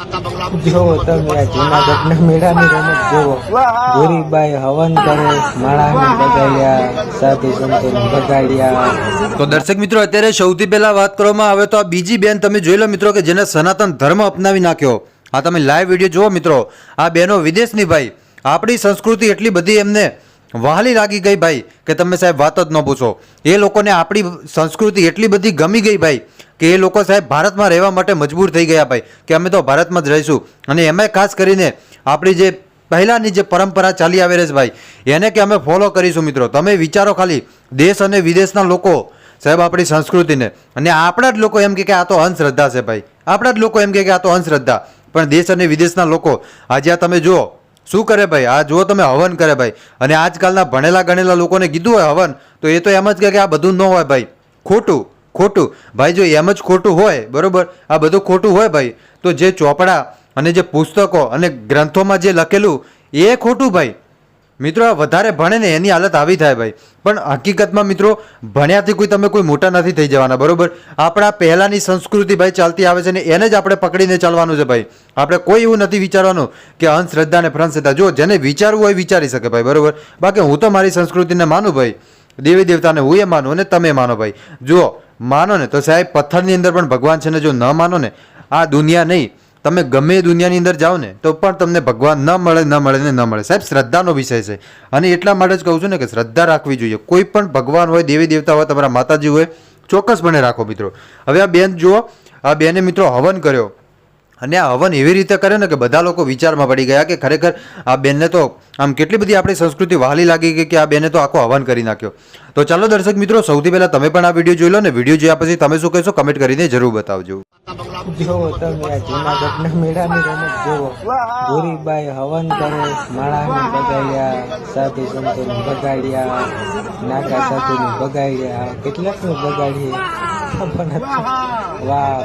જોવો તમે આ જુનાગઢના મેળાની રમત જોવો. ગોરીબાઈ હવન કરે, માળાને બગાડ્યા સાધુ સંતોને બગાડ્યા. તો દર્શક મિત્રો, અત્યારે સૌથી પહેલા વાત કરવામાં આવે તો આ બીજી બેન તમે જોઈ લો મિત્રો કે જેને સનાતન ધર્મ અપનાવી નાખ્યો. આ તમે લાઈવ વીડિયો જુઓ મિત્રો. આ બેનો વિદેશની ભાઈ. આપણી સંસ્કૃતિ એટલી બધી એમને વહાલી લાગી ગઈ ભાઈ કે તમે સાહેબ વાત જ ન પૂછો. એ લોકોને આપણી સંસ્કૃતિ એટલી બધી ગમી ગઈ ભાઈ કે એ લોકો સાહેબ ભારતમાં રહેવા માટે મજબૂર થઈ ગયા ભાઈ, કે અમે તો ભારતમાં જ રહીશું. અને એમાંય ખાસ કરીને આપણી જે પહેલાંની જે પરંપરા ચાલી આવે છે ભાઈ, એને કે અમે ફોલો કરીશું મિત્રો. તમે વિચારો ખાલી, દેશ અને વિદેશના લોકો, સાહેબ આપણી સંસ્કૃતિને. અને આપણા જ લોકો એમ કે આ તો અંધશ્રદ્ધા છે ભાઈ. આપણા જ લોકો એમ કે આ તો અંધશ્રદ્ધા. પણ દેશ અને વિદેશના લોકો, આજે આ તમે જુઓ, શું કરે ભાઈ? આ જુઓ તમે હવન કરે ભાઈ. અને આજકાલના ભણેલા ગણેલા લોકોને કીધું હોય હવન, તો એ તો એમ જ કે આ બધું ન હોય ભાઈ. ખોટું. ખોટું. ભાઈ, જો એમ જ ખોટું હોય, બરાબર? આ બધું ખોટું હોય ભાઈ, તો જે ચોપડા અને જે પુસ્તકો અને ગ્રંથોમાં જે લખેલું, એ ખોટું ભાઈ. મિત્રો, આ વધારે ભણે ને એની હાલત આવી થાય ભાઈ. પણ હકીકતમાં મિત્રો, ભણ્યાથી કોઈ તમે કોઈ મોટા નથી થઈ જવાના, બરાબર? આપણા પહેલાંની સંસ્કૃતિ ભાઈ ચાલતી આવે છે ને એને જ આપણે પકડીને ચાલવાનું છે ભાઈ. આપણે કોઈ એવું નથી વિચારવાનું કે અંધશ્રદ્ધા ને ફ્રંશ્રદ્ધા જો જેને વિચારવું હોય વિચારી શકે ભાઈ, બરોબર? બાકી હું તો મારી સંસ્કૃતિને માનું ભાઈ. દેવી દેવતાને હું એ માનું અને તમે માનો ભાઈ. જુઓ માનો ને, તો સાહેબ, પથ્થરની અંદર પણ ભગવાન છે ને, જો ન માનો ને, આ દુનિયા નહીં. તમે ગમે દુનિયાની અંદર જાઓ ને, તો પણ તમને ભગવાન ન મળે ન મળે ને ન મળે. સાહેબ, શ્રદ્ધાનો વિષય છે. અને એટલા માટે જ કહું છું ને કે શ્રદ્ધા રાખવી જોઈએ. કોઈ પણ ભગવાન હોય, દેવી દેવતા હોય, તમારા માતાજી હોય, ચોક્કસપણે રાખો મિત્રો. હવે આ બેન જુઓ, આ બેને મિત્રો હવન કર્યો. અને આ હવન એવી રીતે કરે ને કે બધા લોકો વિચારમાં પડી ગયા કે ખરેખર આ બેનને તો આમ કેટલી બધી આપણી સંસ્કૃતિ વહાલી લાગી ગઈ કે આ બેને તો આખો હવન કરી નાખ્યો. તો ચાલો દર્શક મિત્રો, સૌથી પહેલાં તમે પણ આ વીડિયો જોઈ લો ને વીડિયો જોયા પછી તમે શું કહેશો કમેન્ટ કરીને જરૂર બતાવજો. ગોરીબાઈ હવન કરે બગાડ્યા, સાધુ બગાડ્યા નાગા સાધુને બગાડ્યા, કેટલાકને બગાડીએ વાહ